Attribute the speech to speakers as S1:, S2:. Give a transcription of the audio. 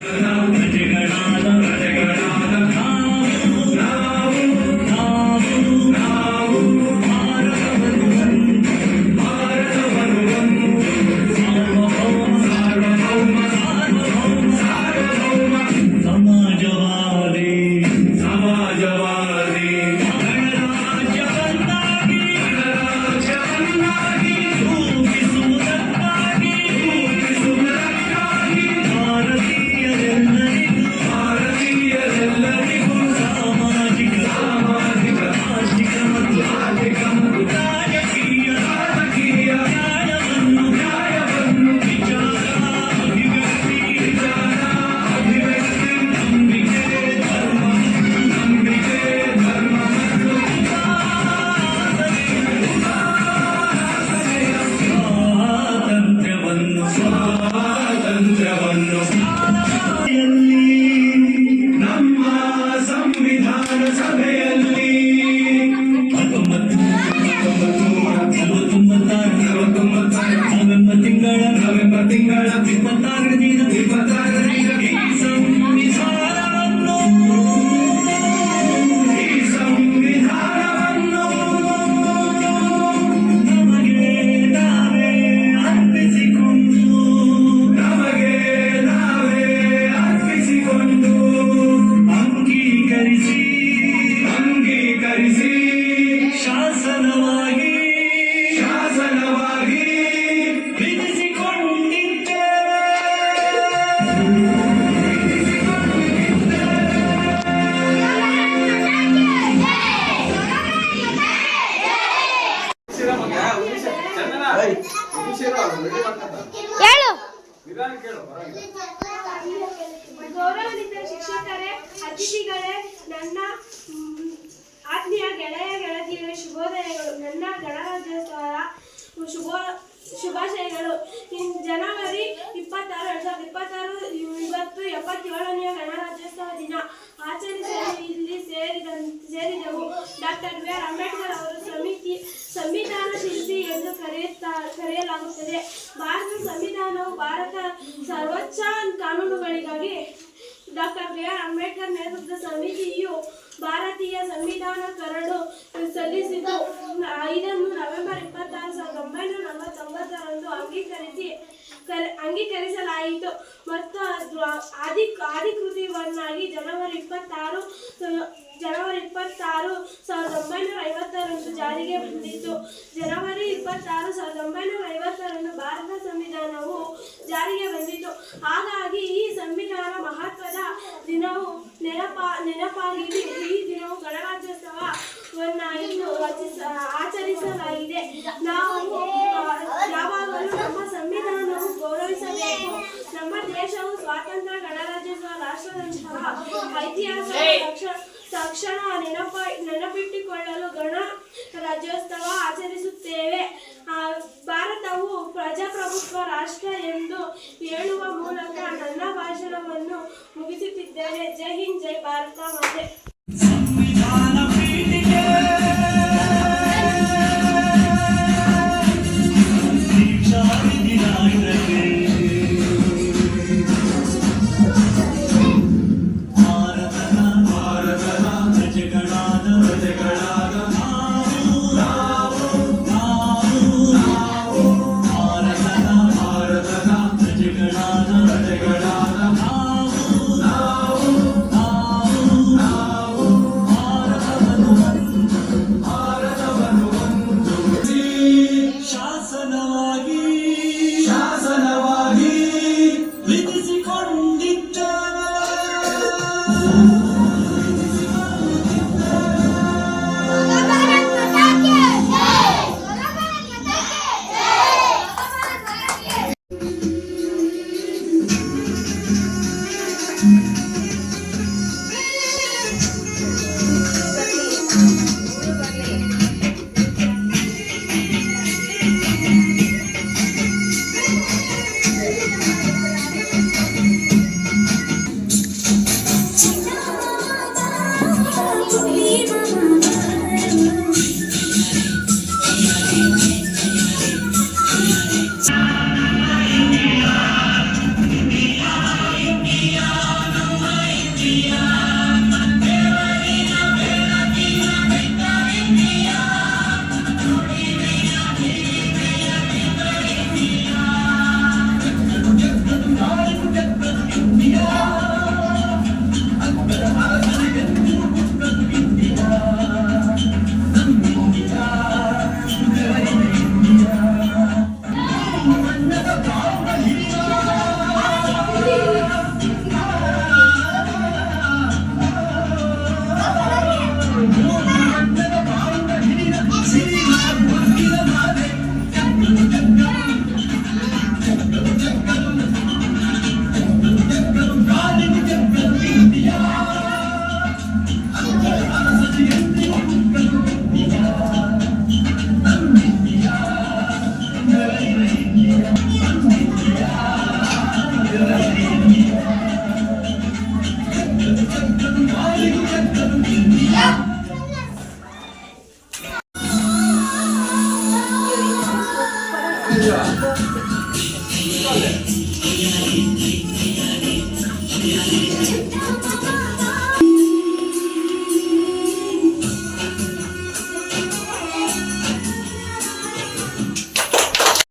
S1: ファ
S2: ティ
S1: クル
S2: ハート
S1: フ
S2: ァ
S1: テ
S2: ィクル
S1: ハ
S2: ート
S1: フ
S2: ァ
S1: ン ತಿಂಗಳ
S2: ನವೆಂಬರ್ ತಿಂಗಳ
S1: ಇಪ್ಪತ್ತಾರನೇ
S3: ಗೌರವಾನ್ವಿತ ಶಿಕ್ಷಕರೇ ಅತಿಥಿಗಳೇ, ನನ್ನ ಆತ್ಮೀಯ ಗೆಳೆಯ ಗೆಳತಿಯರ, ಶುಭೋದಯಗಳು. ನನ್ನ ಗಣರಾಜ್ಯೋತ್ಸವದ ಶುಭ, ಶುಭಾಶಯಗಳು. ಜನವರಿ ಇಪ್ಪತ್ತಾರು, ಎರಡ್ ಸಾವಿರದ ಇಪ್ಪತ್ತಾರು, ಇವತ್ತು ಎಪ್ಪತ್ತೇಳನೆಯ ಗಣರಾಜ್ಯೋತ್ಸವ ದಿನ. ಆಚರಿಸಲು ಇಲ್ಲಿ ಸೇರಿದ ಸೇರಿದೆವು. ಡಾಕ್ಟರ್ ಬಿ ಆರ್ ಅಂಬೇಡ್ಕರ್ ಅವರು ಸಮಿತಿ ಕರೆಯಲಾಗುತ್ತದೆ ಭಾರತ ಸಂವಿಧಾನವು ಭಾರತ ಸರ್ವೋಚ್ಚ ಕಾನೂನುಗಳಿಗಾಗಿ ಡಾಕ್ಟರ್ ಬಿ ಆರ್ ಅಂಬೇಡ್ಕರ್ ನೇತೃತ್ವದ ಸಮಿತಿಯು ಭಾರತೀಯ ಸಂವಿಧಾನ ಕರಡು ಸಲ್ಲಿಸಿದ್ದು ಇದನ್ನು ನವೆಂಬರ್ ಇಪ್ಪತ್ತಾರು ಸಾವಿರದ ಒಂಬೈನೂರ ನಲವತ್ತೊಂಬತ್ತರಂದು ಅಂಗೀಕರಿಸಿ ಕರೆ- ಅಂಗೀಕರಿಸಲಾಯಿತು. ಮತ್ತು ಆದಿ ಅಧಿ ಅಧಿಕೃತವನ್ನಾಗಿ ಜನವರಿ ಇಪ್ಪತ್ತಾರು ಜನವರಿ ಇಪ್ಪತ್ತಾರು ಸಾವಿರದ ಒಂಬೈನೂರ ಐವತ್ತರಂದು ಜಾರಿಗೆ ಬಂದಿತ್ತು. ಜನವರಿ ಇಪ್ಪತ್ತಾರು ಸಾವಿರದ ಒಂಬೈನೂರ ಐವತ್ತರಂದು ಭಾರತ ಸಂವಿಧಾನವು ಜಾರಿಗೆ ಬಂದಿತು ಹಾಗಾಗಿ ಈ ಸಂವಿಧಾನ ಮಹತ್ವದ ದಿನವು ನೆನಪ ನೆನಪಾಗಿ ಈ ದಿನವು ಗಣರಾಜ್ಯೋತ್ಸವವನ್ನಾಗಿ ಆಚರಿಸಲಾಗಿದೆ. ನಾವು
S1: para
S2: believer. Yeah.